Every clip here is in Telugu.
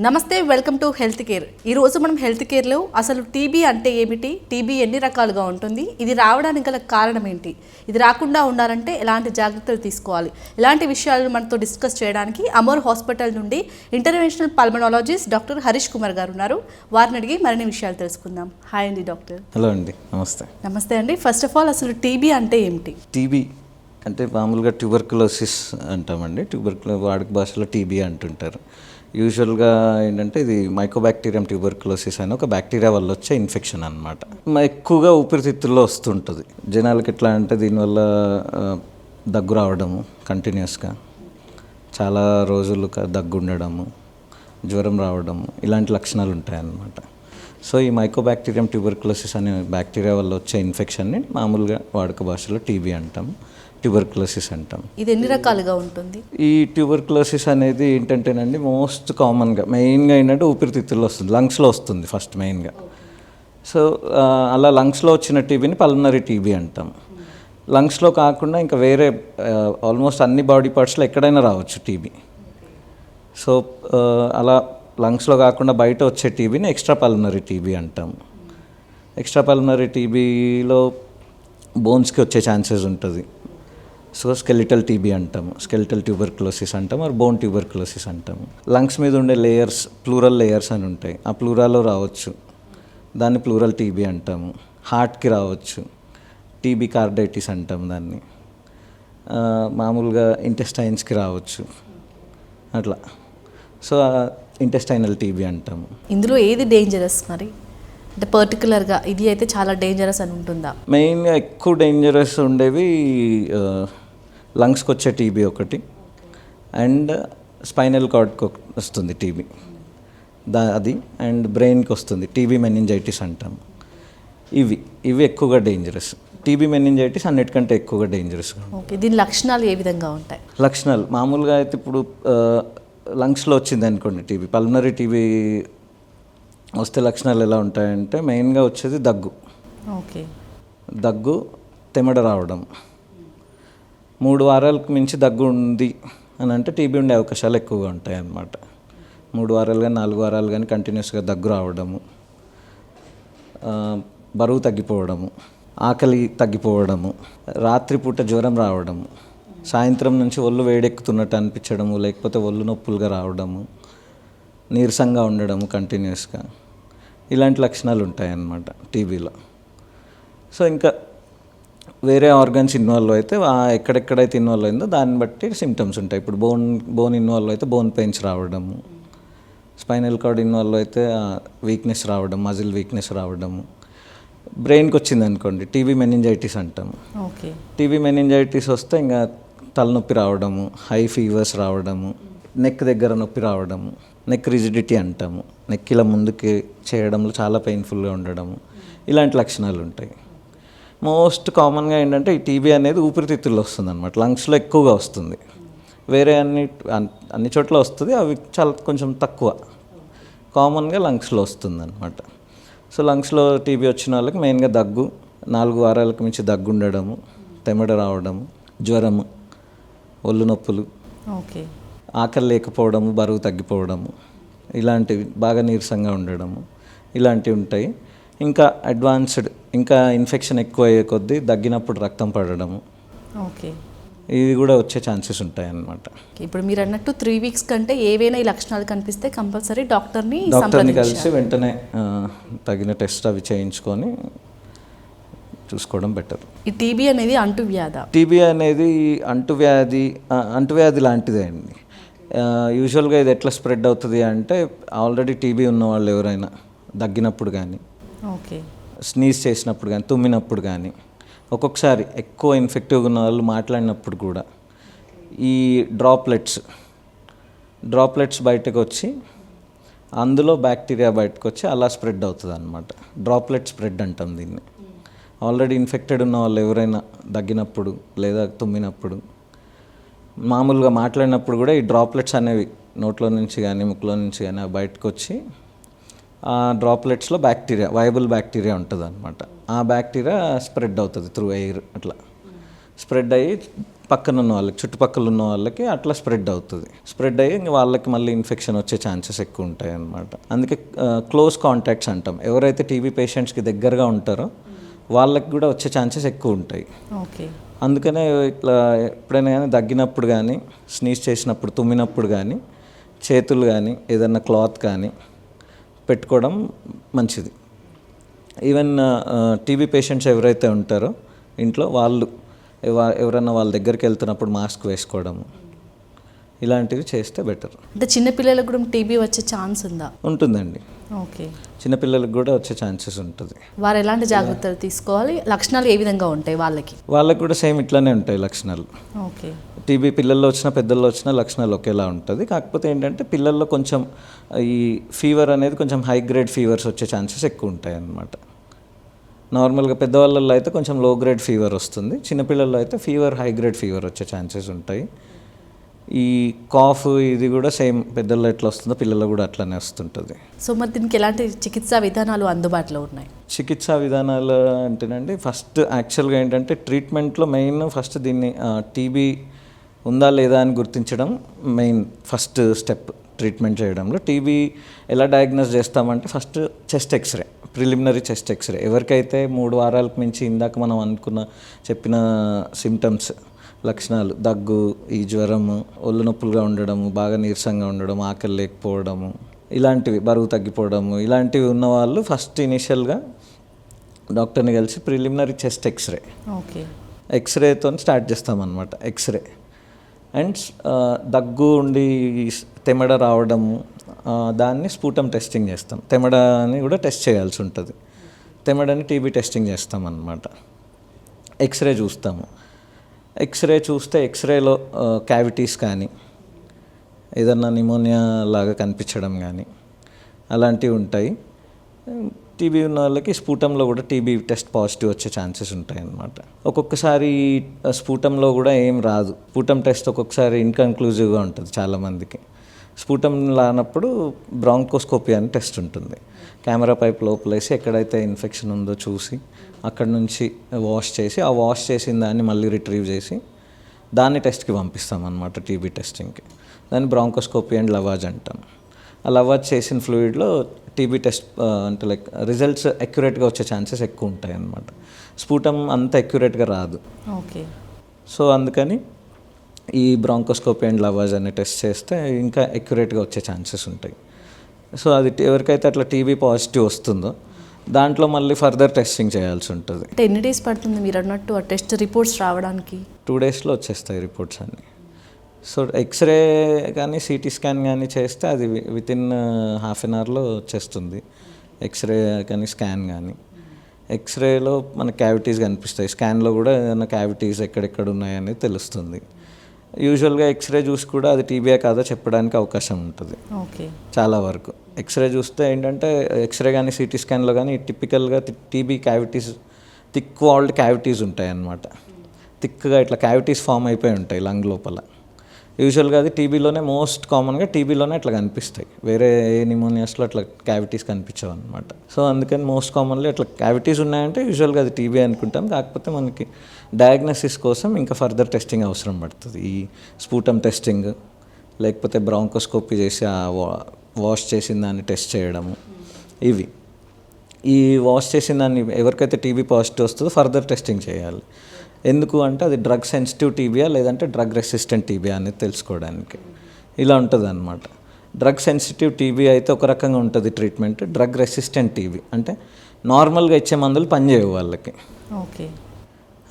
నమస్తే వెల్కమ్ టు హెల్త్ కేర్. ఈ రోజు మనం హెల్త్ కేర్లో అసలు టీబీ అంటే ఏమిటి? టీబీ ఎన్ని రకాలుగా ఉంటుంది? ఇది రావడానికి గల కారణం ఏంటి? ఇది రాకుండా ఉండాలంటే ఎలాంటి జాగ్రత్తలు తీసుకోవాలి? ఇలాంటి విషయాలను మనతో డిస్కస్ చేయడానికి అమోర్ హాస్పిటల్ నుండి international pulmonologist doctor Harish Kumar గారు ఉన్నారు. వారిని అడిగి మరిన్ని విషయాలు తెలుసుకుందాం. హాయ్ అండి డాక్టర్. హలో అండి నమస్తే. నమస్తే అండి. ఫస్ట్ ఆఫ్ ఆల్ అసలు టీబీ అంటే ఏమిటి? టీబీ అంటే మామూలుగా ట్యూబర్కులోసిస్ అంటామండి. ట్యూబర్కులో వాడుక భాషలో టీబీ అంటుంటారు. యూజువల్గా ఏంటంటే ఇది మైకోబాక్టీరియం ట్యూబర్క్లోసిస్ అని ఒక బ్యాక్టీరియా వల్ల వచ్చే ఇన్ఫెక్షన్ అనమాట ఎక్కువగా ఊపిరితిత్తుల్లో వస్తుంటుంది. జనాలకి ఎట్లా అంటే దీనివల్ల దగ్గు రావడము కంటిన్యూస్గా చాలా రోజులు దగ్గు ఉండడము జ్వరం రావడము ఇలాంటి లక్షణాలు ఉంటాయన్నమాట. సో ఈ మైకోబాక్టీరియం ట్యూబర్క్లోసిస్ అనే బ్యాక్టీరియా వల్ల వచ్చే ఇన్ఫెక్షన్ని మామూలుగా వాడుక భాషలో టీబీ అంటాం. ట్యూబర్కులోసిస్ అంటాం. ఇది ఎన్ని రకాలుగా ఉంటుంది? ఈ ట్యూబర్కులోసిస్ అనేది ఏంటంటేనండి మోస్ట్ కామన్గా మెయిన్గా ఏంటంటే ఊపిరితిత్తుల్లో వస్తుంది లంగ్స్లో వస్తుంది ఫస్ట్ మెయిన్గా సో అలా లంగ్స్లో వచ్చిన టీబీని పల్మనరీ టీబీ అంటాం. లంగ్స్లో కాకుండా ఇంకా వేరే ఆల్మోస్ట్ అన్ని బాడీ పార్ట్స్లో ఎక్కడైనా రావచ్చు టీబీ సో అలా లంగ్స్లో కాకుండా బయట వచ్చే టీబీని ఎక్స్ట్రా పల్మనరీ టీబీ అంటాం. ఎక్స్ట్రా పల్మనరీ టీబీలో బోన్స్కి వచ్చే ఛాన్సెస్ ఉంటుంది. సో స్కెలిటల్ టీబీ అంటాము. స్కెలిటల్ ట్యూబర్క్లోసిస్ అంటాం ఆర్ బోన్ ట్యూబర్క్లోసిస్ అంటాము. లంగ్స్ మీద ఉండే లేయర్స్ ప్లూరల్ లేయర్స్ అని ఉంటాయి. ఆ ప్లూరాలో రావచ్చు. దాన్ని ప్లూరల్ టీబీ అంటాము. హార్ట్కి రావచ్చు. టీబీ కార్డైటిస్ అంటాం దాన్ని. మామూలుగా ఇంటెస్టైన్స్కి రావచ్చు. అట్లా. సో ఇంటెస్టైనల్ టీబీ అంటాము. ఇందులో ఏది డేంజరస్ మరి? అంటే పర్టికులర్గా ఇది అయితే చాలా డేంజరస్ అని ఉంటుందా? మెయిన్గా ఎక్కువ డేంజరస్ ఉండేవి లంగ్స్కి వచ్చే టీబీ ఒకటి అండ్ స్పైనల్ కార్డ్కి వస్తుంది టీబీ. దా అది అండ్ బ్రెయిన్కి వస్తుంది. టీబీ మెనింజైటిస్ అంటాం. ఇవి ఇవి ఎక్కువగా డేంజరస్ టీబీ మెనింజైటిస్ అన్నిటికంటే ఎక్కువగా డేంజరస్ ఓకే దీని లక్షణాలు ఏ విధంగా ఉంటాయి? లక్షణాలు మామూలుగా అయితే ఇప్పుడు లంగ్స్లో వచ్చింది అనుకోండి టీబీ పల్మనరీ టీబీ వస్తే లక్షణాలు ఎలా ఉంటాయంటే మెయిన్గా వచ్చేది దగ్గు. ఓకే. దగ్గు తెమడ రావడం. మూడు వారాలకు మించి దగ్గు ఉంది అని అంటే టీబీ ఉండే అవకాశాలు ఎక్కువగా ఉంటాయి అన్నమాట మూడు వారాలు కానీ నాలుగు వారాలు కానీ కంటిన్యూస్గా దగ్గు రావడము బరువు తగ్గిపోవడము ఆకలి తగ్గిపోవడము రాత్రిపూట జ్వరం రావడము సాయంత్రం నుంచి ఒళ్ళు వేడెక్కుతున్నట్టు అనిపించడము లేకపోతే ఒళ్ళు నొప్పులుగా రావడము నీరసంగా ఉండడము కంటిన్యూస్గా ఇలాంటి లక్షణాలు ఉంటాయన్నమాట టీబీలో సో ఇంకా వేరే ఆర్గన్స్ ఇన్వాల్వ్ అయితే ఎక్కడెక్కడైతే ఇన్వాల్వ్ అయిందో దాన్ని బట్టి సిమ్టమ్స్ ఉంటాయి. ఇప్పుడు బోన్ బోన్ ఇన్వాల్వ్ అయితే బోన్ పెయిన్స్ రావడము. స్పైనల్ కార్డ్ ఇన్వాల్వ్ అయితే వీక్నెస్ రావడం మజిల్ వీక్నెస్ రావడము. బ్రెయిన్కి వచ్చింది అనుకోండి టీబీ మెనింజైటిస్ అంటాము. ఓకే. టీబీ మెనింజైటిస్ వస్తే ఇంకా తలనొప్పి రావడము హై ఫీవర్స్ రావడము నెక్ దగ్గర నొప్పి రావడము నెక్ రిజిడిటీ అంటాము. నెక్ ఇలా ముందుకి చేయడంలో చాలా పెయిన్ఫుల్గా ఉండడము. ఇలాంటి లక్షణాలు ఉంటాయి. మోస్ట్ కామన్గా ఏంటంటే ఈ టీబీ అనేది ఊపిరితిత్తుల్లో వస్తుంది అనమాట లంగ్స్లో ఎక్కువగా వస్తుంది. వేరే అన్ని అన్- అన్ని చోట్ల వస్తుంది అవి చాలా కొంచెం తక్కువ. కామన్గా లంగ్స్లో వస్తుంది అనమాట సో లంగ్స్లో టీబీ వచ్చిన వాళ్ళకి మెయిన్గా దగ్గు నాలుగు వారాలకు మించి దగ్గు ఉండడము తెమడ రావడము జ్వరము ఒళ్ళు నొప్పులు ఓకే. ఆకలి లేకపోవడము బరువు తగ్గిపోవడము ఇలాంటివి బాగా నీరసంగా ఉండడము ఇలాంటివి ఉంటాయి. ఇంకా అడ్వాన్స్డ్ ఇంకా ఇన్ఫెక్షన్ ఎక్కువ అయ్యే కొద్దీ దగ్గినప్పుడు రక్తం పడడము. ఓకే. ఇది కూడా వచ్చే ఛాన్సెస్ ఉంటాయి అన్నమాట ఇప్పుడు మీరు అన్నట్టు త్రీ వీక్స్ కంటే ఏవైనా ఈ లక్షణాలు కనిపిస్తే కంపల్సరీ డాక్టర్ని డాక్టర్ని కలిసి వెంటనే తగిన టెస్ట్ అవి చేయించుకొని చూసుకోవడం బెటర్ ఈ టీబీ అనేది అంటువ్యాధ? టీబీ అనేది అంటువ్యాధి అంటువ్యాధి లాంటిదే అండి. యూజువల్గా ఇది ఎట్లా స్ప్రెడ్ అవుతుంది అంటే ఆల్రెడీ టీబీ ఉన్న వాళ్ళు ఎవరైనా దగ్గినప్పుడు కానీ ఓకే. స్నీజ్ చేసినప్పుడు కానీ తుమ్మినప్పుడు కానీ ఒక్కొక్కసారి ఎక్కువ ఇన్ఫెక్టివ్గా ఉన్న వాళ్ళు మాట్లాడినప్పుడు కూడా ఈ డ్రాప్లెట్స్ డ్రాప్లెట్స్ బయటకు వచ్చి అందులో బ్యాక్టీరియా బయటకు వచ్చి అలా స్ప్రెడ్ అవుతుంది అనమాట డ్రాప్లెట్ స్ప్రెడ్ అంటాం దీన్ని. ఆల్రెడీ ఇన్ఫెక్టెడ్ ఉన్న వాళ్ళు ఎవరైనా దగ్గినప్పుడు లేదా తుమ్మినప్పుడు మామూలుగా మాట్లాడినప్పుడు కూడా ఈ డ్రాప్లెట్స్ అనేవి నోట్లో నుంచి కానీ ముక్కులో నుంచి కానీ బయటకు వచ్చి ఆ డ్రాప్లెట్స్లో బ్యాక్టీరియా వైబుల్ బ్యాక్టీరియా ఉంటుంది అనమాట ఆ బ్యాక్టీరియా స్ప్రెడ్ అవుతుంది త్రూ ఎయిర్ అట్లా. స్ప్రెడ్ అయ్యి పక్కన ఉన్న వాళ్ళకి చుట్టుపక్కల ఉన్న వాళ్ళకి అట్లా స్ప్రెడ్ అవుతుంది. స్ప్రెడ్ అయ్యి ఇంక వాళ్ళకి మళ్ళీ ఇన్ఫెక్షన్ వచ్చే ఛాన్సెస్ ఎక్కువ ఉంటాయి అన్నమాట అందుకే క్లోజ్ కాంటాక్ట్స్ అంటాం. ఎవరైతే టీబీ పేషెంట్స్కి దగ్గరగా ఉంటారో వాళ్ళకి కూడా వచ్చే ఛాన్సెస్ ఎక్కువ ఉంటాయి. ఓకే. అందుకనే ఇట్లా ఎప్పుడైనా కానీ దగ్గినప్పుడు కానీ స్నీజ్ చేసినప్పుడు తుమ్మినప్పుడు కానీ చేతులు కానీ ఏదన్నా క్లాత్ కానీ పెట్టుకోవడం మంచిది. ఈవెన్ టీబీ పేషెంట్స్ ఎవరైతే ఉంటారో ఇంట్లో వాళ్ళు ఎవ- ఎవరన్నా వాళ్ళ దగ్గరికి వెళ్తున్నప్పుడు మాస్క్ వేసుకోవడము ఇలాంటివి చేస్తే బెటర్. అంటే చిన్నపిల్లలకు కూడా టీబీ వచ్చే ఛాన్స్ ఉందా? ఉంటుందండి. ఓకే. చిన్నపిల్లలకు కూడా వచ్చే ఛాన్సెస్ ఉంటుంది. వారు ఎలాంటి జాగ్రత్తలు తీసుకోవాలి? లక్షణాలు ఏ విధంగా ఉంటాయి వాళ్ళకి? వాళ్ళకి కూడా సేమ్ ఇట్లానే ఉంటాయి లక్షణాలు. ఓకే. టీబీ పిల్లల్లో వచ్చిన పెద్దల్లో వచ్చిన లక్షణాలు ఒకేలా ఉంటుంది. కాకపోతే ఏంటంటే పిల్లల్లో కొంచెం ఈ ఫీవర్ అనేది కొంచెం హై గ్రేడ్ ఫీవర్స్ వచ్చే ఛాన్సెస్ ఎక్కువ ఉంటాయి అన్నమాట నార్మల్గా పెద్దవాళ్ళల్లో అయితే కొంచెం లో గ్రేడ్ ఫీవర్ వస్తుంది. చిన్నపిల్లల్లో అయితే ఫీవర్ హై గ్రేడ్ ఫీవర్ వచ్చే ఛాన్సెస్ ఉంటాయి. ఈ కాఫ్ ఇది కూడా సేమ్ పెద్దల్లో ఎట్లా వస్తుందో పిల్లల్లో కూడా అట్లానే వస్తుంటుంది. సో మరి దీనికి ఎలాంటి చికిత్సా విధానాలు అందుబాటులో ఉన్నాయి? చికిత్సా విధానాలు అంటేనండి ఫస్ట్ యాక్చువల్గా ఏంటంటే ట్రీట్మెంట్లో మెయిన్ ఫస్ట్ దీన్ని టీబీ ఉందా లేదా అని గుర్తించడం మెయిన్ ఫస్ట్ స్టెప్ ట్రీట్మెంట్ చేయడంలో. టీబీ ఎలా డయాగ్నోస్ చేస్తామంటే first chest X-ray preliminary chest X-ray ఎవరికైతే మూడు వారాలకు మించి ఇందాక మనం అనుకున్న చెప్పిన సిమ్టమ్స్ లక్షణాలు. దగ్గు ఈ జ్వరము ఒళ్ళు నొప్పులుగా ఉండడము బాగా నీరసంగా ఉండడం ఆకలి లేకపోవడము ఇలాంటివి బరువు తగ్గిపోవడము ఇలాంటివి ఉన్న వాళ్ళు ఫస్ట్ ఇనిషియల్గా డాక్టర్ని కలిసి ప్రిలిమినరీ చెస్ట్ ఎక్స్రే. ఓకే. ఎక్స్రేతో స్టార్ట్ చేస్తామన్నమాట ఎక్స్రే. అండ్ దగ్గు ఉండి తెమడ రావడము దాన్ని స్ఫూటం టెస్టింగ్ చేస్తాం. తెమడని కూడా టెస్ట్ చేయాల్సి ఉంటుంది. తెమడని టీబీ టెస్టింగ్ చేస్తాం అన్నమాట ఎక్స్రే చూస్తాము. ఎక్స్రే చూస్తే ఎక్స్రేలో క్యావిటీస్ కానీ ఏదన్నా నిమోనియా లాగా కనిపించడం కానీ అలాంటివి ఉంటాయి. టీబీ ఉన్న వాళ్ళకి స్ఫూటంలో కూడా టీబీ టెస్ట్ పాజిటివ్ వచ్చే ఛాన్సెస్ ఉంటాయి అన్నమాట ఒక్కొక్కసారి స్ఫూటంలో కూడా ఏం రాదు. స్ఫూటం టెస్ట్ ఒక్కొక్కసారి ఇన్కన్క్లూజివ్గా ఉంటుంది చాలామందికి. స్ఫూటం రానప్పుడు బ్రాంకోస్కోపీ అని టెస్ట్ ఉంటుంది. కెమెరా పైప్ లోపలేసి ఎక్కడైతే ఇన్ఫెక్షన్ ఉందో చూసి అక్కడ నుంచి వాష్ చేసి ఆ వాష్ చేసిన దాన్ని మళ్ళీ రిట్రీవ్ చేసి దాన్ని టెస్ట్కి పంపిస్తాం అనమాట టీబీ టెస్టింగ్కి. దాన్ని బ్రాంకోస్కోపీ అండ్ లవాజ్ అంటాం. ఆ లవాజ్ చేసిన ఫ్లూయిడ్లో టీబీ టెస్ట్ అంటే లైక్ రిజల్ట్స్ అక్యురేట్గా వచ్చే ఛాన్సెస్ ఎక్కువ ఉంటాయి అన్నమాట స్ఫూటం అంత అక్యురేట్గా రాదు. ఓకే. సో అందుకని ఈ బ్రాంకోస్కోపీ అండ్ లవాజ్ అనే టెస్ట్ చేస్తే ఇంకా అక్యురేట్గా వచ్చే ఛాన్సెస్ ఉంటాయి. సో అది ఎవరికైతే అట్లా టీబీ పాజిటివ్ వస్తుందో దాంట్లో మళ్ళీ ఫర్దర్ టెస్టింగ్ చేయాల్సి ఉంటుంది. ఎన్ని డేస్ పడుతుంది మీరు అన్నట్టు ఆ టెస్ట్ రిపోర్ట్స్ రావడానికి. టూ డేస్లో వచ్చేస్తాయి రిపోర్ట్స్ అన్నీ. సో ఎక్స్రే కానీ సిటీ స్కాన్ కానీ చేస్తే అది విత్ ఇన్ హాఫ్ అన్ అవర్లో వచ్చేస్తుంది. ఎక్స్రే కానీ స్కాన్ కానీ ఎక్స్రేలో మన క్యావిటీస్ కనిపిస్తాయి. స్కాన్లో కూడా ఏదైనా క్యావిటీస్ ఎక్కడెక్కడ ఉన్నాయనేది తెలుస్తుంది. యూజువల్గా ఎక్స్రే చూసి కూడా అది టీబీఏ కాదో చెప్పడానికి అవకాశం ఉంటుంది. ఓకే. చాలా వరకు. ఎక్స్రే చూస్తే ఏంటంటే ఎక్స్రే కానీ సిటీ స్కాన్లో కానీ టిపికల్గా TB cavities thick walled cavities ఉంటాయి అన్నమాట థిక్గా ఇట్లా క్యావిటీస్ ఫామ్ అయిపోయి ఉంటాయి లంగ్ లోపల. యూజువల్గా అది టీబీలోనే మోస్ట్ కామన్గా టీబీలోనే అట్లా కనిపిస్తాయి. వేరే ఏ నిమోనియాస్లో అట్లా క్యావిటీస్ కనిపించవు అనమాట సో అందుకని మోస్ట్ కామన్లీ అట్లా క్యావిటీస్ ఉన్నాయంటే యూజువల్గా అది టీబీ అనుకుంటాం. కాకపోతే మనకి డయాగ్నోసిస్ కోసం ఇంకా ఫర్దర్ టెస్టింగ్ అవసరం పడుతుంది. ఈ స్ఫూటం టెస్టింగ్ లేకపోతే బ్రాంకోస్కోపీ చేసి ఆ వా- వాష్ చేసిన దాన్ని టెస్ట్ చేయడము ఇవి. ఈ వాష్ చేసిన దాన్ని ఎవరికైతే టీబీ పాజిటివ్ వస్తుందో ఫర్దర్ టెస్టింగ్ చేయాలి. ఎందుకు అంటే అది డ్రగ్ సెన్సిటివ్ టీబీయా లేదంటే డ్రగ్ రెసిస్టెంట్ టీబీయా అనేది తెలుసుకోవడానికి. ఇలా ఉంటుంది అనమాట డ్రగ్ సెన్సిటివ్ టీబీ అయితే ఒక రకంగా ఉంటుంది ట్రీట్మెంట్ డ్రగ్ రెసిస్టెంట్ టీబీ. అంటే నార్మల్గా ఇచ్చే మందులు పనిచేయవు వాళ్ళకి. ఓకే.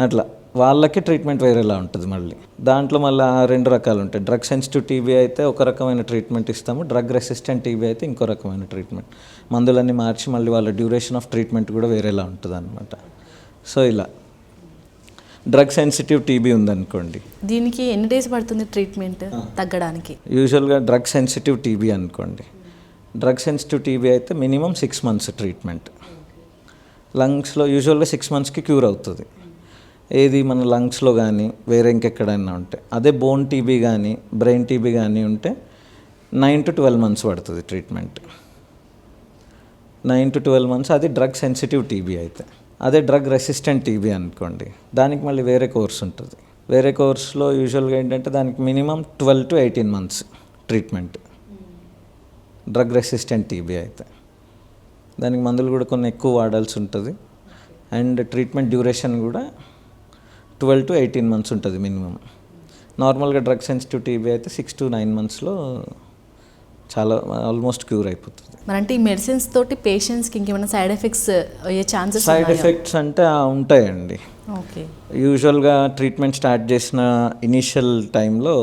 అట్లా. వాళ్ళకి ట్రీట్మెంట్ వేరేలా ఉంటుంది మళ్ళీ. దాంట్లో మళ్ళీ రెండు రకాలు ఉంటాయి. డ్రగ్ సెన్సిటివ్ టీబీ అయితే ఒక రకమైన ట్రీట్మెంట్ ఇస్తాము. డ్రగ్ రెసిస్టెంట్ టీబీ అయితే ఇంకో రకమైన ట్రీట్మెంట్. మందులన్నీ మార్చి మళ్ళీ వాళ్ళ డ్యూరేషన్ ఆఫ్ ట్రీట్మెంట్ కూడా వేరేలా ఉంటుంది అనమాట సో ఇలా. డ్రగ్ సెన్సిటివ్ టీబీ ఉందనుకోండి. దీనికి ఎన్ని డేస్ పడుతుంది ట్రీట్మెంట్ తగ్గడానికి? యూజువల్గా డ్రగ్ సెన్సిటివ్ టీబీ అనుకోండి. డ్రగ్ సెన్సిటివ్ టీబీ అయితే మినిమం సిక్స్ మంత్స్ ట్రీట్మెంట్. లంగ్స్లో యూజువల్గా సిక్స్ మంత్స్కి క్యూర్ అవుతుంది. ఏది మన లంగ్స్లో కానీ వేరే ఇంకెక్కడైనా ఉంటే. అదే బోన్ టీబీ కానీ బ్రెయిన్ టీబీ కానీ ఉంటే నైన్ టు ట్వెల్వ్ మంత్స్ పడుతుంది treatment. Nine to twelve months అది డ్రగ్ సెన్సిటివ్ టీబీ అయితే. అదే డ్రగ్ రెసిస్టెంట్ టీబీ అనుకోండి. దానికి మళ్ళీ వేరే కోర్స్ ఉంటుంది. వేరే కోర్స్లో యూజువల్గా ఏంటంటే దానికి minimum twelve to eighteen months treatment. Drug resistant TB అయితే. దానికి మందులు కూడా కొన్ని ఎక్కువ వాడాల్సి ఉంటుంది. అండ్ ట్రీట్మెంట్ డ్యూరేషన్ కూడా ట్వెల్వ్ టు ఎయిటీన్ మంత్స్ ఉంటుంది మినిమం. నార్మల్గా డ్రగ్ సెన్సిటివ్ టీబీ అయితే సిక్స్ టు నైన్ మంత్స్లో చాలా ఆల్మోస్ట్ క్యూర్ అయిపోతుంది. మరి అంటే ఈ మెడిసిన్స్ తోటి పేషెంట్స్కి ఇంకేమైనా సైడ్ ఎఫెక్ట్స్ అయ్యే ఛాన్సెస్ సైడ్ ఎఫెక్ట్స్ అంటే ఉంటాయండి. ఓకే. యూజువల్గా ట్రీట్మెంట్ స్టార్ట్ చేసిన ఇనీషియల్ టైంలో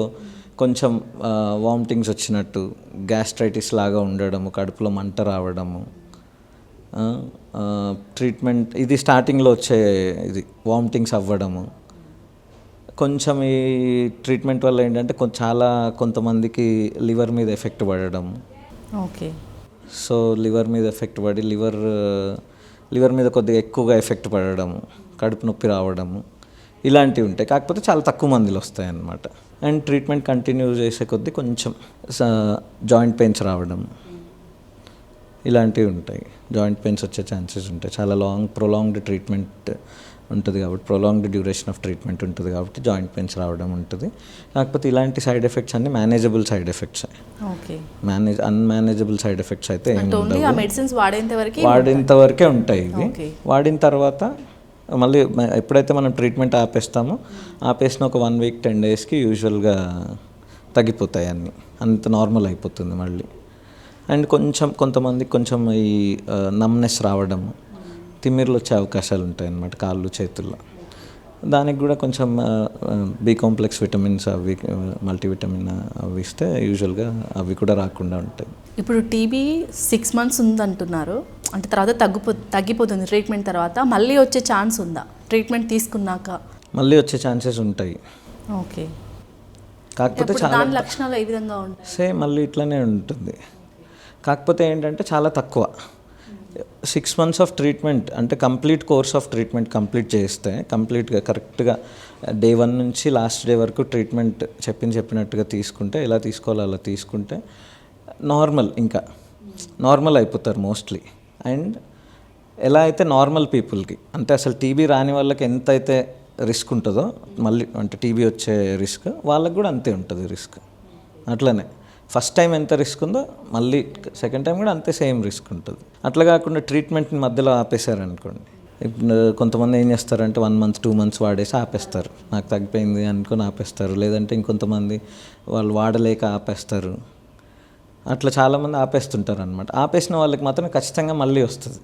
కొంచెం వామిటింగ్స్ వచ్చినట్టు గ్యాస్ట్రైటిస్ లాగా ఉండడము కడుపులో మంట రావడము ట్రీట్మెంట్ ఇది స్టార్టింగ్లో వచ్చే ఇది వామిటింగ్స్ అవ్వడము కొంచెం ఈ ట్రీట్మెంట్ వల్ల ఏంటంటే కొంచెం చాలా కొంతమందికి లివర్ మీద ఎఫెక్ట్ పడడం. ఓకే. సో లివర్ మీద ఎఫెక్ట్ పడి లివర్ లివర్ మీద కొద్దిగా ఎక్కువగా ఎఫెక్ట్ పడడం కడుపు నొప్పి రావడము ఇలాంటివి ఉంటాయి. కాకపోతే చాలా తక్కువ మందిలో వస్తాయి అన్నమాట అండ్ ట్రీట్మెంట్ కంటిన్యూ చేసే కొద్దీ కొంచెం జాయింట్ పెయిన్స్ రావడం ఇలాంటివి ఉంటాయి. జాయింట్ పెయిన్స్ వచ్చే ఛాన్సెస్ ఉంటాయి. చాలా లాంగ్ ప్రొలాంగ్డ్ ట్రీట్మెంట్ ఉంటుంది కాబట్టి ప్రొలాంగ్డ్ డ్యూరేషన్ ఆఫ్ ట్రీట్మెంట్ ఉంటుంది కాబట్టి జాయింట్ పెయిన్స్ రావడం ఉంటుంది. కాకపోతే ఇలాంటి సైడ్ ఎఫెక్ట్స్ అన్ని manageable side effects okay. Manage unmanageable side effects అయితే మెడిసిన్స్ వాడేంత వరకు ఉంటాయి? ఇవి. వాడిన తర్వాత మళ్ళీ ఎప్పుడైతే మనం ట్రీట్మెంట్ ఆపేస్తామో ఆపేసిన ఒక వన్ వీక్ టెన్ డేస్కి యూజువల్గా తగ్గిపోతాయి అన్నీ. అంత నార్మల్ అయిపోతుంది మళ్ళీ. అండ్ కొంచెం కొంతమందికి కొంచెం ఈ నమ్నెస్ రావడం తిమ్మిర్లు వచ్చే అవకాశాలు ఉంటాయి అన్నమాట కాళ్ళు చేతుల్లో. దానికి కూడా కొంచెం బి కాంప్లెక్స్ విటమిన్స్ అవి మల్టీవిటమిన్ అవి ఇస్తే యూజువల్గా అవి కూడా రాకుండా ఉంటాయి. ఇప్పుడు టీబీ సిక్స్ మంత్స్ ఉందంటున్నారు. అంటే తర్వాత తగ్గిపో తగ్గిపోతుంది ట్రీట్మెంట్ తర్వాత. మళ్ళీ వచ్చే ఛాన్స్ ఉందా? ట్రీట్మెంట్ తీసుకున్నాక. మళ్ళీ వచ్చే ఛాన్సెస్ ఉంటాయి. ఓకే. కాకపోతే చాలా లక్షణాలు ఏ విధంగా ఉంటాయి? సేమ్ మళ్ళీ ఇట్లానే ఉంటుంది. కాకపోతే ఏంటంటే చాలా తక్కువ. సిక్స్ మంత్స్ ఆఫ్ ట్రీట్మెంట్ అంటే complete course of treatment complete చేస్తే కంప్లీట్గా కరెక్ట్గా డే వన్ నుంచి లాస్ట్ డే వరకు ట్రీట్మెంట్ చెప్పిన చెప్పినట్టుగా తీసుకుంటే ఎలా తీసుకోవాలో అలా తీసుకుంటే నార్మల్ ఇంకా నార్మల్ అయిపోతారు మోస్ట్లీ. అండ్ ఎలా అయితే నార్మల్ పీపుల్కి అంటే అసలు టీబీ రాని వాళ్ళకి ఎంత అయితే రిస్క్ ఉంటుందో మళ్ళీ అంటే టీబీ వచ్చే రిస్క్ వాళ్ళకి కూడా అంతే ఉంటుంది రిస్క్. అట్లనే. ఫస్ట్ టైం ఎంత రిస్క్ ఉందో మళ్ళీ సెకండ్ టైం కూడా అంతే సేమ్ రిస్క్ ఉంటుంది. అట్లా కాకుండా ట్రీట్మెంట్ని మధ్యలో ఆపేశారనుకోండి. ఇప్పుడు కొంతమంది ఏం చేస్తారంటే వన్ మంత్ టూ మంత్స్ వాడేసి ఆపేస్తారు. నాకు తగ్గిపోయింది అనుకొని ఆపేస్తారు. లేదంటే ఇంకొంతమంది వాళ్ళు వాడలేక ఆపేస్తారు. అట్లా చాలామంది ఆపేస్తుంటారు అనమాట ఆపేసిన వాళ్ళకి మాత్రం ఖచ్చితంగా మళ్ళీ వస్తుంది.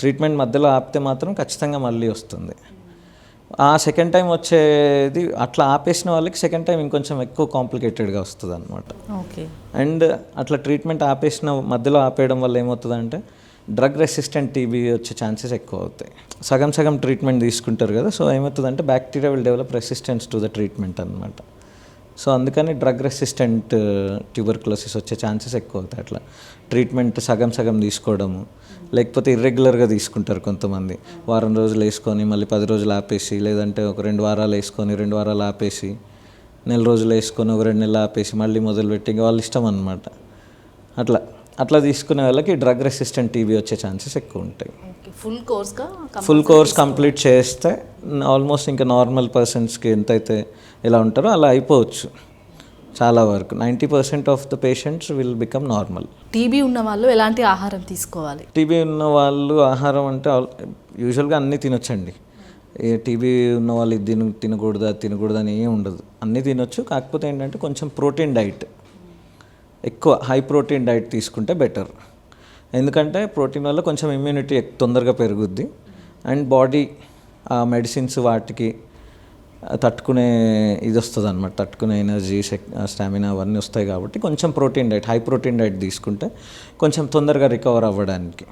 ట్రీట్మెంట్ మధ్యలో ఆపితే మాత్రం ఖచ్చితంగా మళ్ళీ వస్తుంది. ఆ సెకండ్ టైం వచ్చేది అట్లా ఆపేసిన వాళ్ళకి సెకండ్ టైం ఇంకొంచెం ఎక్కువ కాంప్లికేటెడ్గా వస్తుంది అనమాట ఓకే. అండ్ అట్లా ట్రీట్మెంట్ ఆపేసిన మధ్యలో ఆపేయడం వల్ల ఏమవుతుందంటే డ్రగ్ రెసిస్టెంట్ టీబీ వచ్చే ఛాన్సెస్ ఎక్కువ అవుతాయి. సగం సగం ట్రీట్మెంట్ తీసుకుంటారు కదా సో ఏమవుతుందంటే bacteria will develop resistance to the treatment అనమాట సో అందుకని డ్రగ్ రెసిస్టెంట్ ట్యూబర్కులోసిస్ వచ్చే ఛాన్సెస్ ఎక్కువ అవుతాయి అట్లా. ట్రీట్మెంట్ సగం సగం తీసుకోవడము. లేకపోతే ఇర్రెగ్యులర్గా తీసుకుంటారు కొంతమంది. వారం రోజులు వేసుకొని మళ్ళీ పది రోజులు ఆపేసి లేదంటే ఒక రెండు వారాలు వేసుకొని రెండు వారాలు ఆపేసి నెల రోజులు వేసుకొని ఒక రెండు నెలలు ఆపేసి మళ్ళీ మొదలుపెట్టి ఇంకా వాళ్ళ ఇష్టం అనమాట అట్లా అట్లా తీసుకునే వాళ్ళకి డ్రగ్ రెసిస్టెంట్ టీబీ వచ్చే ఛాన్సెస్ ఎక్కువ ఉంటాయి. ఫుల్ కోర్స్గా ఫుల్ కోర్స్ కంప్లీట్ చేస్తే ఆల్మోస్ట్ ఇంకా నార్మల్ పర్సన్స్కి ఎంతైతే ఎలా ఉంటారో అలా అయిపోవచ్చు. చాలా వరకు. Ninety percent of the patients will become normal. TB ఉన్న వాళ్ళు ఎలాంటి ఆహారం తీసుకోవాలి? టీబీ ఉన్న వాళ్ళు ఆహారం అంటే యూజువల్గా అన్నీ తినొచ్చండి. ఏ టీబీ ఉన్న వాళ్ళు ఇది తిన తినకూడదు అది తినకూడదు అని ఏం ఉండదు. అన్నీ తినొచ్చు కాకపోతే ఏంటంటే కొంచెం ప్రోటీన్ డైట్. ఎక్కువ హై ప్రోటీన్ డైట్ తీసుకుంటే బెటర్. ఎందుకంటే ప్రోటీన్ వల్ల కొంచెం ఇమ్యూనిటీ తొందరగా పెరుగుద్ది. అండ్ బాడీ మెడిసిన్స్ వాటికి తట్టుకునే ఇది వస్తుంది అనమాట తట్టుకునే ఎనర్జీ స్టామినా అవన్నీ వస్తాయి కాబట్టి కొంచెం protein diet high protein diet తీసుకుంటే కొంచెం తొందరగా రికవర్ అవ్వడానికి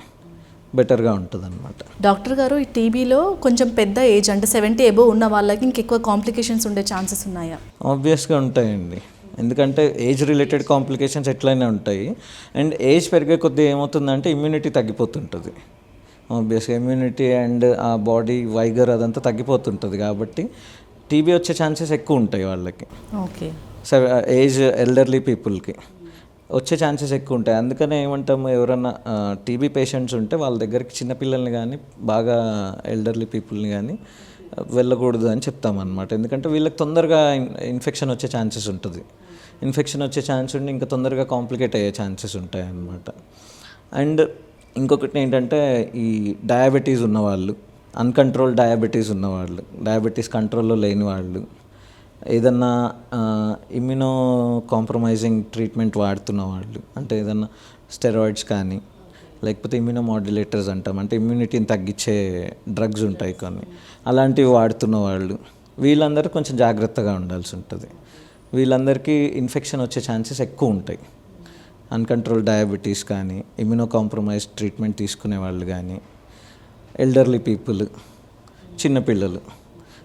బెటర్గా ఉంటుంది అనమాట డాక్టర్ గారు ఈ టీబీలో కొంచెం పెద్ద ఏజ్ అంటే సెవెంటీ ఎబో ఉన్న వాళ్ళకి ఇంకెక్కువ కాంప్లికేషన్స్ ఉండే ఛాన్సెస్ ఉన్నాయా? ఆబ్వియస్గా ఉంటాయండి. ఎందుకంటే ఏజ్ రిలేటెడ్ కాంప్లికేషన్స్ ఎట్లయినా ఉంటాయి. అండ్ ఏజ్ పెరిగే కొద్దీ ఏమవుతుందంటే ఇమ్యూనిటీ తగ్గిపోతుంటుంది. ఆబ్వియస్గా ఇమ్యూనిటీ అండ్ ఆ బాడీ వైగర్ అదంతా తగ్గిపోతుంటుంది కాబట్టి టీబీ వచ్చే ఛాన్సెస్ ఎక్కువ ఉంటాయి వాళ్ళకి. ఓకే. ఏజ్ ఎల్డర్లీ పీపుల్కి వచ్చే ఛాన్సెస్ ఎక్కువ ఉంటాయి. అందుకనే ఏమంటాము ఎవరన్నా టీబీ పేషెంట్స్ ఉంటే వాళ్ళ దగ్గరికి చిన్నపిల్లల్ని కానీ బాగా ఎల్డర్లీ పీపుల్ని కానీ వెళ్ళకూడదు అని చెప్తామన్నమాట. ఎందుకంటే వీళ్ళకి తొందరగా ఇన్ఫెక్షన్ వచ్చే ఛాన్సెస్ ఉంటుంది. ఇన్ఫెక్షన్ వచ్చే ఛాన్స్ ఉండి ఇంకా తొందరగా కాంప్లికేట్ అయ్యే ఛాన్సెస్ ఉంటాయి అన్నమాట అండ్ ఇంకొకటి ఏంటంటే ఈ డయాబెటీస్ ఉన్నవాళ్ళు అన్కంట్రోల్ డయాబెటీస్ ఉన్నవాళ్ళు డయాబెటీస్ కంట్రోల్లో లేని వాళ్ళు ఏదన్నా ఇమ్యూనో కాంప్రమైజింగ్ ట్రీట్మెంట్ వాడుతున్న వాళ్ళు అంటే ఏదన్నా స్టెరాయిడ్స్ కానీ లేకపోతే ఇమ్యూనో మాడ్యులేటర్స్ అంటాం అంటే ఇమ్యూనిటీని తగ్గించే డ్రగ్స్ ఉంటాయి కొన్ని అలాంటివి వాడుతున్న వాళ్ళు వీళ్ళందరూ కొంచెం జాగ్రత్తగా ఉండాల్సి ఉంటుంది. వీళ్ళందరికీ ఇన్ఫెక్షన్ వచ్చే ఛాన్సెస్ ఎక్కువ ఉంటాయి. అన్కంట్రోల్ డయాబెటీస్ కానీ ఇమ్యూనో కాంప్రమైజ్ ట్రీట్మెంట్ తీసుకునే వాళ్ళు కానీ ఎల్డర్లీ పీపుల్ చిన్నపిల్లలు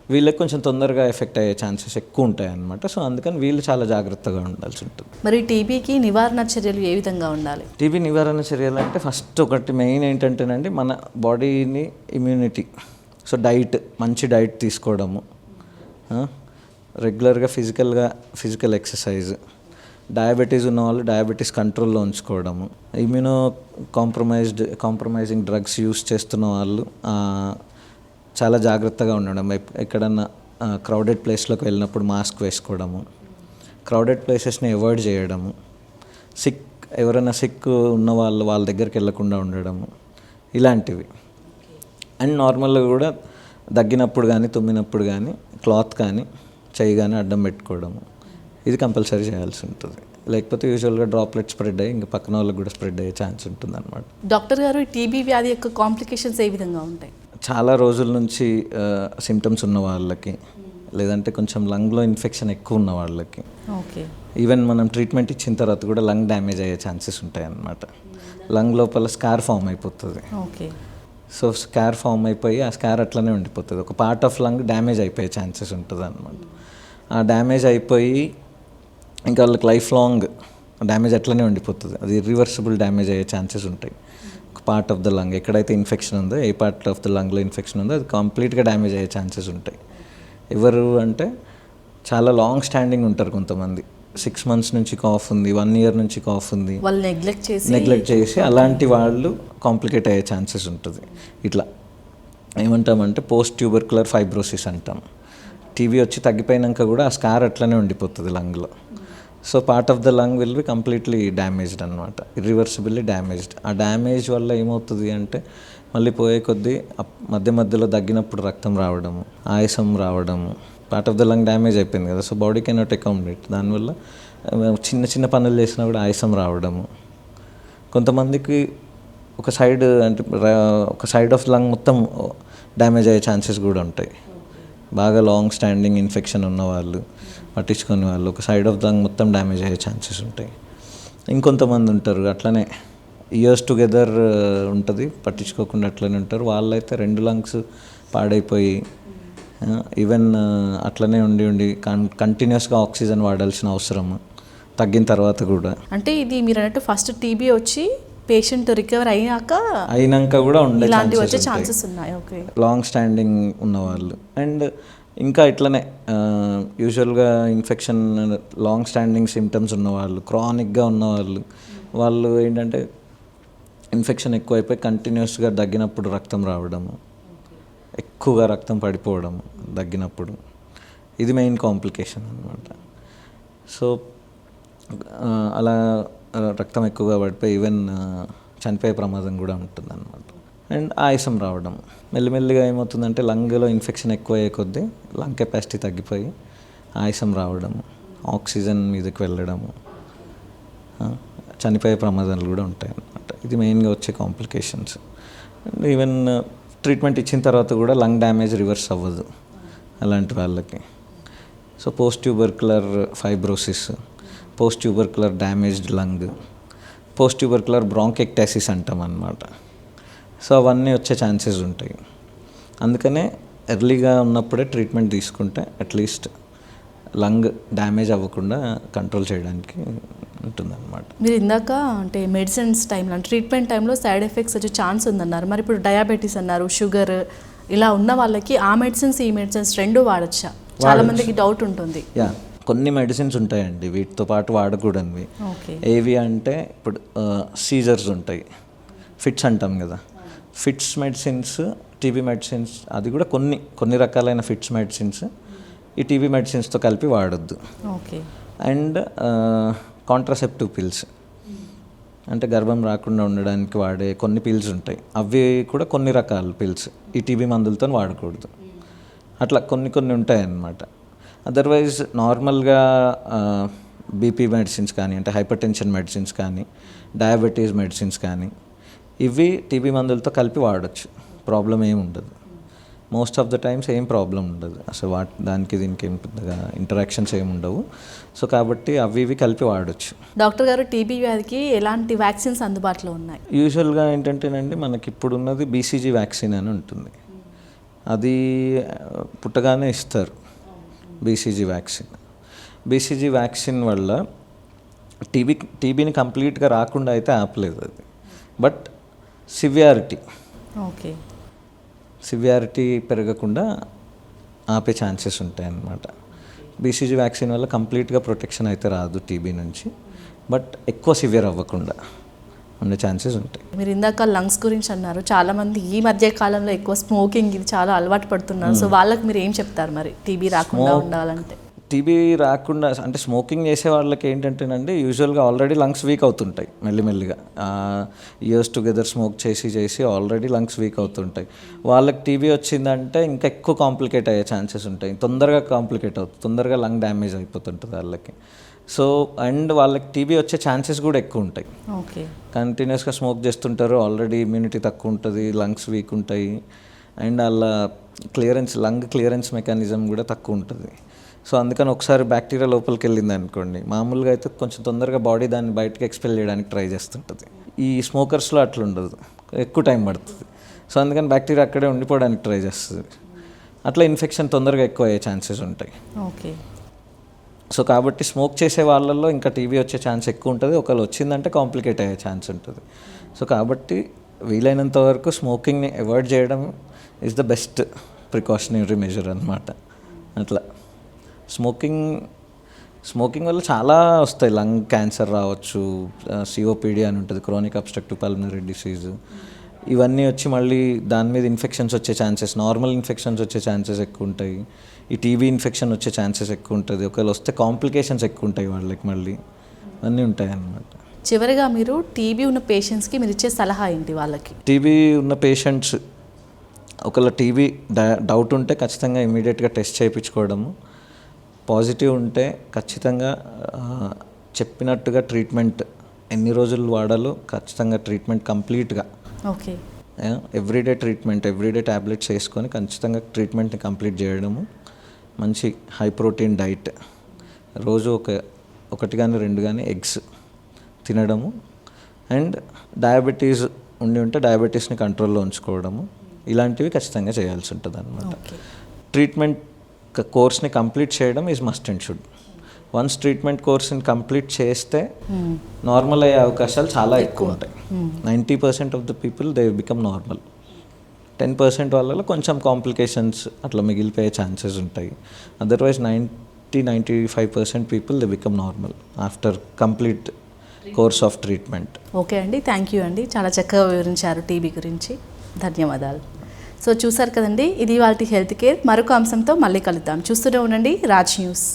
వీళ్ళకి కొంచెం తొందరగా ఎఫెక్ట్ అయ్యే ఛాన్సెస్ ఎక్కువ ఉంటాయి అన్నమాట సో అందుకని వీళ్ళు చాలా జాగ్రత్తగా ఉండాల్సి ఉంటుంది. మరి టీబీకి నివారణ చర్యలు ఏ విధంగా ఉండాలి? టీబీ నివారణ చర్యలు అంటే ఫస్ట్ ఒకటి మెయిన్ ఏంటంటేనండి మన బాడీని ఇమ్యూనిటీ సో డైట్ మంచి డైట్ తీసుకోవడము. రెగ్యులర్గా ఫిజికల్గా ఫిజికల్ ఎక్సర్సైజ్ డయాబెటీస్ ఉన్న వాళ్ళు డయాబెటీస్ కంట్రోల్లో ఉంచుకోవడము. Immuno compromised compromising drugs use చేస్తున్న వాళ్ళు చాలా జాగ్రత్తగా ఉండడం. ఎక్కడన్నా క్రౌడెడ్ ప్లేస్లోకి వెళ్ళినప్పుడు మాస్క్ వేసుకోవడము. క్రౌడెడ్ ప్లేసెస్ని అవాయిడ్ చేయడము. సిక్ ఎవరైనా సిక్ ఉన్న వాళ్ళు వాళ్ళ దగ్గరికి వెళ్ళకుండా ఉండడము. ఇలాంటివి. అండ్ నార్మల్గా కూడా దగ్గినప్పుడు కానీ తుమ్మినప్పుడు కానీ క్లాత్ కానీ చెయ్యి కానీ అడ్డం పెట్టుకోవడము. ఇది కంపల్సరీ చేయాల్సి ఉంటుంది. లేకపోతే యూజువల్గా డ్రాప్లెట్ స్ప్రెడ్ అయ్యి ఇంకా పక్కన వాళ్ళకి కూడా స్ప్రెడ్ అయ్యే ఛాన్స్ ఉంటుంది అనమాట డాక్టర్ గారు టీబీ వ్యాధి యొక్క కాంప్లికేషన్స్ ఏ విధంగా ఉంటాయి? చాలా రోజుల నుంచి సిమ్టమ్స్ ఉన్న వాళ్ళకి లేదంటే కొంచెం లంగ్లో ఇన్ఫెక్షన్ ఎక్కువ ఉన్న వాళ్ళకి ఓకే. ఈవెన్ మనం ట్రీట్మెంట్ ఇచ్చిన తర్వాత కూడా లంగ్ డ్యామేజ్ అయ్యే ఛాన్సెస్ ఉంటాయి అన్నమాట లంగ్ లోపల స్కార్ ఫామ్ అయిపోతుంది. ఓకే. సో స్కార్ ఫామ్ అయిపోయి ఆ స్కార్ అట్లనే ఉండిపోతుంది. ఒక పార్ట్ ఆఫ్ లంగ్ డ్యామేజ్ అయిపోయే ఛాన్సెస్ ఉంటుంది అనమాట ఆ డ్యామేజ్ అయిపోయి ఇంకా వాళ్ళకి లైఫ్ లాంగ్ డ్యామేజ్ అట్లనే ఉండిపోతుంది. అది ఇర్రివర్సిబుల్ డ్యామేజ్ అయ్యే ఛాన్సెస్ ఉంటాయి. ఒక పార్ట్ ఆఫ్ ద లంగ్ ఎక్కడైతే ఇన్ఫెక్షన్ ఉందో ఏ పార్ట్ ఆఫ్ ద లంగ్లో ఇన్ఫెక్షన్ ఉందో అది కంప్లీట్గా డ్యామేజ్ అయ్యే ఛాన్సెస్ ఉంటాయి. ఎవరు అంటే చాలా లాంగ్ స్టాండింగ్ ఉంటారు కొంతమంది. సిక్స్ మంత్స్ నుంచి కాఫ్ ఉంది వన్ ఇయర్ నుంచి కాఫ్ ఉంది. వాళ్ళు నెగ్లెక్ట్ చేసి నెగ్లెక్ట్ చేసి అలాంటి వాళ్ళు కాంప్లికేట్ అయ్యే ఛాన్సెస్ ఉంటుంది. ఇట్లా ఏమంటామంటే పోస్ట్ ట్యూబర్కులర్ ఫైబ్రోసిస్ అంటాం టీవీ వచ్చి తగ్గిపోయినాక కూడా ఆ స్కార్ అట్లనే ఉండిపోతుంది లంగ్లో. So part of the lung will be completely damaged అనమాట ఇర్రివర్సిబుల్లీ డ్యామేజ్డ్ ఆ డ్యామేజ్ వల్ల ఏమవుతుంది అంటే మళ్ళీ పోయే కొద్దీ మధ్య మధ్యలో తగ్గినప్పుడు రక్తం రావడము ఆయాసం రావడము part of the lung damage అయిపోయింది కదా. సో బాడీ కెనాట్ అకామిడేట్ దానివల్ల చిన్న చిన్న పనులు చేసినా కూడా ఆయాసం రావడము. కొంతమందికి ఒక సైడ్ అంటే ఒక సైడ్ ఆఫ్ లంగ్ మొత్తం డ్యామేజ్ అయ్యే ఛాన్సెస్ కూడా ఉంటాయి. బాగా లాంగ్ స్టాండింగ్ ఇన్ఫెక్షన్ ఉన్న వాళ్ళు పట్టించుకునే వాళ్ళు ఒక సైడ్ ఆఫ్ దంగ్ మొత్తం డ్యామేజ్ అయ్యే ఛాన్సెస్ ఉంటాయి. ఇంకొంతమంది ఉంటారు అట్లనే ఇయర్స్ టుగెదర్ ఉంటుంది పట్టించుకోకుండా అట్లనే ఉంటారు. వాళ్ళైతే రెండు లంగ్స్ పాడైపోయి uh, ఈవెన్ uh, అట్లనే ఉండి ఉండి కన్ కంటిన్యూస్గా ఆక్సిజన్ వాడాల్సిన అవసరం తగ్గిన తర్వాత కూడా. అంటే ఇది మీరు అన్నట్టు ఫస్ట్ టీబీ వచ్చి పేషెంట్ రికవర్ అయినాక అయినాక కూడా ఉండే ఇలాంటివి వచ్చే ఛాన్సెస్ ఉన్నాయి. ఓకే లాంగ్ స్టాండింగ్ ఉన్నవాళ్ళు. అండ్ ఇంకా ఇట్లనే యూజువల్గా ఇన్ఫెక్షన్ లాంగ్ స్టాండింగ్ సిమ్టమ్స్ ఉన్నవాళ్ళు క్రానిక్గా ఉన్నవాళ్ళు వాళ్ళు ఏంటంటే ఇన్ఫెక్షన్ ఎక్కువైపోయి కంటిన్యూస్గా దగ్గినప్పుడు రక్తం రావడము. ఎక్కువగా రక్తం పడిపోవడము దగ్గినప్పుడు ఇది మెయిన్ కాంప్లికేషన్ అనమాట సో అలా రక్తం ఎక్కువగా పడిపోయి ఈవెన్ చనిపోయే ప్రమాదం కూడా ఉంటుంది అనమాట అండ్ ఆయాసం రావడం. మెల్లిమెల్లిగా ఏమవుతుందంటే లంగ్లో ఇన్ఫెక్షన్ ఎక్కువ అయ్యే కొద్దీ లంగ్ కెపాసిటీ తగ్గిపోయి ఆయాసం రావడం ఆక్సిజన్ మీదకి వెళ్ళడము చనిపోయే ప్రమాదాలు కూడా ఉంటాయి అన్నమాట ఇది మెయిన్గా వచ్చే కాంప్లికేషన్స్. అండ్ ఈవెన్ ట్రీట్మెంట్ ఇచ్చిన తర్వాత కూడా లంగ్ డ్యామేజ్ రివర్స్ అవ్వదు అలాంటి వాళ్ళకి. So post tubercular fibrosis post tubercular damaged lung post tubercular bronchiectasis అంటాం అన్నమాట. సో అవన్నీ వచ్చే ఛాన్సెస్ ఉంటాయి. అందుకనే ఎర్లీగా ఉన్నప్పుడే ట్రీట్మెంట్ తీసుకుంటే అట్లీస్ట్ లంగ్ డ్యామేజ్ అవ్వకుండా కంట్రోల్ చేయడానికి ఉంటుందన్నమాట. మీరు ఇందాక అంటే మెడిసిన్స్ టైంలో ట్రీట్మెంట్ టైంలో సైడ్ ఎఫెక్ట్స్ వచ్చే ఛాన్స్ ఉందన్నారు. మరి ఇప్పుడు డయాబెటీస్ అన్నారు షుగర్ ఇలా ఉన్న వాళ్ళకి ఆ మెడిసిన్స్ ఈ మెడిసిన్స్ రెండు వాడచ్చా? చాలా మందికి డౌట్ ఉంటుంది. యా. కొన్ని మెడిసిన్స్ ఉంటాయండి. వీటితో పాటు వాడకూడనివి. ఏవి అంటే ఇప్పుడు సీజర్స్ ఉంటాయి. ఫిట్స్ అంటాం కదా. ఫిట్స్ మెడిసిన్స్ టీబీ మెడిసిన్స్ అది కూడా కొన్ని కొన్ని రకాలైన ఫిట్స్ మెడిసిన్స్ ఈ టీబీ మెడిసిన్స్తో కలిపి వాడొద్దు. ఓకే. అండ్ కాంట్రాసెప్టివ్ పిల్స్ అంటే గర్భం రాకుండా ఉండడానికి వాడే కొన్ని పిల్స్ ఉంటాయి. అవి కూడా కొన్ని రకాల పిల్స్ ఈ టీబీ మందులతో వాడకూడదు. అట్లా కొన్ని కొన్ని ఉంటాయి అన్నమాట అదర్వైజ్ నార్మల్గా బీపీ మెడిసిన్స్ కానీ అంటే హైపర్ టెన్షన్ మెడిసిన్స్ కానీ డయాబెటీస్ మెడిసిన్స్ కానీ ఇవి టీబీ మందులతో కలిపి వాడచ్చు. ప్రాబ్లం ఏమి ఉండదు. మోస్ట్ ఆఫ్ ద టైమ్స్ ఏం ప్రాబ్లం ఉండదు. అసలు వాటి దానికి దీనికి ఏం పెద్దగా ఇంటరాక్షన్స్ ఏమి ఉండవు. సో కాబట్టి అవి ఇవి కలిపి వాడచ్చు. డాక్టర్ గారు టీబీ వ్యాధికి ఎలాంటి వ్యాక్సిన్స్ అందుబాటులో ఉన్నాయి? యూజువల్గా ఏంటంటేనండి మనకి ఇప్పుడు ఉన్నది బీసీజీ వ్యాక్సిన్ అని ఉంటుంది. అది ఆ, పుట్టగానే ఇస్తారు. బీసీజీ వ్యాక్సిన్ బీసీజీ వ్యాక్సిన్ వల్ల టీబీ టీబీని కంప్లీట్గా రాకుండా అయితే ఆపలేదు అది. బట్ సివియారిటీ ఓకే సివియారిటీ పెరగకుండా ఆపే ఛాన్సెస్ ఉంటాయి అన్నమాట బీసీజీ వ్యాక్సిన్ వల్ల కంప్లీట్గా ప్రొటెక్షన్ అయితే రాదు టీబీ నుంచి. బట్ ఎక్కువ సివియర్ అవ్వకుండా. ఉండే ఛాన్సెస్ ఉంటాయి. మీరు ఇందాక లంగ్స్ గురించి అన్నారు. చాలా మంది ఈ మధ్య కాలంలో ఎక్కువ స్మోకింగ్ ఇది చాలా అలవాటు పడుతున్నారు. సో వాళ్ళకి మీరు ఏం చెప్తారు మరి? టీబీ రాకుండా ఉండాలంటే. టీబీ రాకుండా అంటే స్మోకింగ్ చేసే వాళ్ళకి ఏంటంటేనండి యూజువల్గా ఆల్రెడీ లంగ్స్ వీక్ అవుతుంటాయి మెల్లిమెల్లిగా. ఇయర్స్ టుగెదర్ స్మోక్ చేసి చేసి ఆల్రెడీ లంగ్స్ వీక్ అవుతుంటాయి. వాళ్ళకి టీబీ వచ్చిందంటే ఇంకా ఎక్కువ కాంప్లికేట్ అయ్యే ఛాన్సెస్ ఉంటాయి. తొందరగా కాంప్లికేట్ అవుతుంది. తొందరగా లంగ్ డ్యామేజ్ అయిపోతుంటుంది వాళ్ళకి. సో అండ్ వాళ్ళకి టీబీ వచ్చే ఛాన్సెస్ కూడా ఎక్కువ ఉంటాయి. ఓకే. కంటిన్యూస్గా స్మోక్ చేస్తుంటారు. ఆల్రెడీ ఇమ్యూనిటీ తక్కువ ఉంటుంది లంగ్స్ వీక్ ఉంటాయి. అండ్ అలా క్లియరెన్స్ లంగ్ క్లియరెన్స్ మెకానిజం కూడా తక్కువ ఉంటుంది. సో అందుకని ఒకసారి బ్యాక్టీరియా లోపలికి వెళ్ళింది అనుకోండి. మామూలుగా అయితే కొంచెం తొందరగా బాడీ దాన్ని బయటకు ఎక్స్పెల్ చేయడానికి ట్రై చేస్తుంటుంది. ఈ స్మోకర్స్లో అట్లా ఉండదు. ఎక్కువ టైం పడుతుంది. సో అందుకని బ్యాక్టీరియా అక్కడే ఉండిపోవడానికి ట్రై చేస్తుంది. అట్లా ఇన్ఫెక్షన్ తొందరగా ఎక్కువ అయ్యే ఛాన్సెస్ ఉంటాయి. ఓకే. సో కాబట్టి స్మోక్ చేసే వాళ్ళల్లో ఇంకా టీవీ వచ్చే ఛాన్స్ ఎక్కువ ఉంటుంది. ఒకవేళ వచ్చిందంటే కాంప్లికేట్ అయ్యే ఛాన్స్ ఉంటుంది. సో కాబట్టి వీలైనంత వరకు స్మోకింగ్ని అవాయిడ్ చేయడం is the best precautionary measure అనమాట అట్లా. స్మోకింగ్ స్మోకింగ్ వల్ల చాలా వస్తాయి. లంగ్ క్యాన్సర్ రావచ్చు సిఓపిడి అని ఉంటుంది. క్రోనిక్ అబ్స్ట్రక్టివ్ పల్మనరీ డిసీజ్ ఇవన్నీ వచ్చి మళ్ళీ దాని మీద ఇన్ఫెక్షన్స్ వచ్చే ఛాన్సెస్ నార్మల్ ఇన్ఫెక్షన్స్ వచ్చే ఛాన్సెస్ ఎక్కువ ఉంటాయి. ఈ టీబీ ఇన్ఫెక్షన్ వచ్చే ఛాన్సెస్ ఎక్కువ ఉంటుంది. ఒకవేళ వస్తే కాంప్లికేషన్స్ ఎక్కువ ఉంటాయి వాళ్ళకి మళ్ళీ. అన్నీ ఉంటాయి అన్నమాట చివరిగా మీరు టీబీ ఉన్న పేషెంట్స్కి మీరు ఇచ్చే సలహా ఏంటి వాళ్ళకి? టీబీ ఉన్న పేషెంట్స్ ఒకవేళ టీబీ డౌట్ ఉంటే ఖచ్చితంగా ఇమీడియట్గా టెస్ట్ చేయించుకోవడము. పాజిటివ్ ఉంటే ఖచ్చితంగా చెప్పినట్టుగా ట్రీట్మెంట్ ఎన్ని రోజులు వాడాలో ఖచ్చితంగా ట్రీట్మెంట్ కంప్లీట్గా okay. Everyday treatment everyday tablets వేసుకొని ఖచ్చితంగా ట్రీట్మెంట్ని కంప్లీట్ చేయడము. మంచి హై ప్రోటీన్ డైట్ రోజు ఒక ఒకటి కానీ రెండు కానీ ఎగ్స్ తినడము. అండ్ డయాబెటీస్ ఉండి ఉంటే డయాబెటీస్ని కంట్రోల్లో ఉంచుకోవడము. ఇలాంటివి ఖచ్చితంగా చేయాల్సి ఉంటుంది అనమాట ట్రీట్మెంట్ కోర్స్ని కంప్లీట్ చేయడం is must and should once treatment కోర్స్ని complete చేస్తే నార్మల్ అయ్యే అవకాశాలు చాలా ఎక్కువ ఉంటాయి. Ninety percent of the people they become normal. Ten percent వాళ్ళలో కొంచెం కాంప్లికేషన్స్ అట్లా మిగిలిపోయే ఛాన్సెస్ ఉంటాయి. Otherwise ninety ninety five percent people they become normal after complete course of treatment. Okay అండి థ్యాంక్ యూ అండి. చాలా చక్కగా వివరించారు టీబీ గురించి. ధన్యవాదాలు. సో చూసారు కదండి ఇది వాళ్ళ హెల్త్ కేర్. మరొక అంశంతో మళ్ళీ కలుద్దాం. చూస్తూనే ఉండండి రాజ్ న్యూస్.